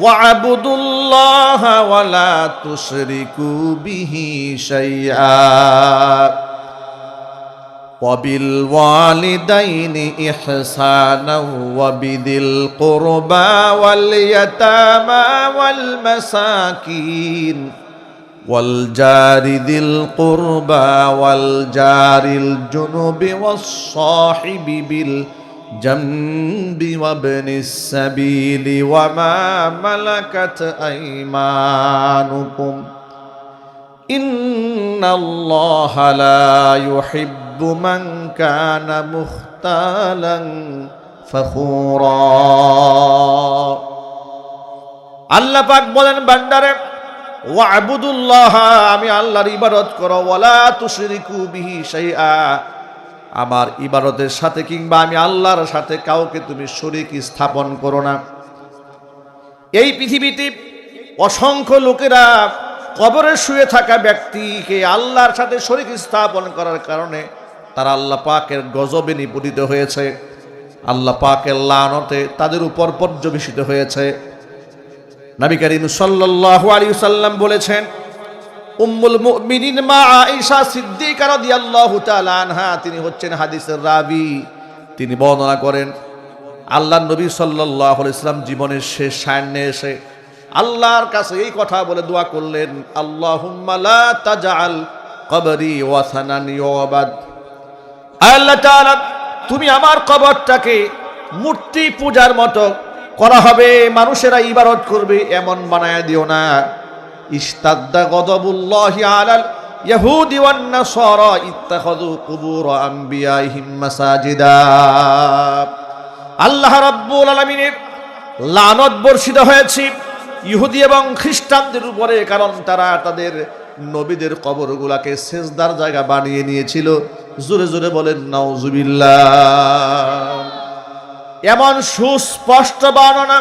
واعبدوا الله ولا تشركوا به شيئا. وبالوالدين إحسانا وبذي القربى واليتامى والمساكين. والجار ذي القربى والجار الجنب والصاحب بالجنب وابن السبيل وما ملكت أيمانكم إن الله لا يحب من كان مختالا فخورا আল্লাহ পাক বলেন বান্দারে ওয়াবুদুল্লাহ আমি আল্লাহর ইবাদত করো ওয়ালা তুশরিকু বিহি শাইআ আমার ইবাদতের সাথে কিংবা আমি আল্লাহর সাথে কাউকে তুমি শরীক স্থাপন করো না। এই পৃথিবীতে অসংখ্য লোকেরা কবরে শুয়ে থাকা ব্যক্তিকে আল্লাহর সাথে শরীক স্থাপন করার কারণে তারা আল্লাহ পাকের গজবে নিপতিত হয়েছে। আল্লাহ পাকের লানতে তাদের উপর পর্যবেসিত হয়েছে। নবী করিম সাল্লাল্লাহু আলাইহি সাল্লাম বলেছেন উম্মুল মুমিনিন মা আয়েশা সিদ্দিকা রাদিয়াল্লাহু তাআলা আনহা, তিনি হচ্ছেন হাদিসের রাবি। তিনি বর্ণনা করেন আল্লাহ নবী সাল্লাল্লাহু আলাইহি সাল্লাম জীবনের শেষ সায়ান্নে এসে আল্লাহর কাছে এই কথা বলে দোয়া করলেন, আল্লাহুম্মা লা তাজআল কবরি ওয়াসানান ইউবাদ। আল্লাহ তাআলা, তুমি আমার কবরটাকে মূর্তি পূজার মতো করা হবে, মানুষেরা ইবারত করবে, এমন বানায় দিও না। ইস্তাদ্দা গদবুল্লাহি আলাল ইয়াহুদি ওয়ান নাসারা ইত্তাখাযু কুবুর আম্বিয়াইহিম মাসাজিদা। আল্লাহ রাব্বুল আলামিনের লানত বর্ষিত হয়েছে ইহুদি এবং খ্রিস্টানদের উপরে, কারণ তারা তাদের নবীদের কবরগুলাকে সেজদার জায়গা বানিয়ে নিয়েছিল। জোরে জোরে বলেন, নাউজুবিল্লাহ। এমন সুস্পষ্ট বর্ণনা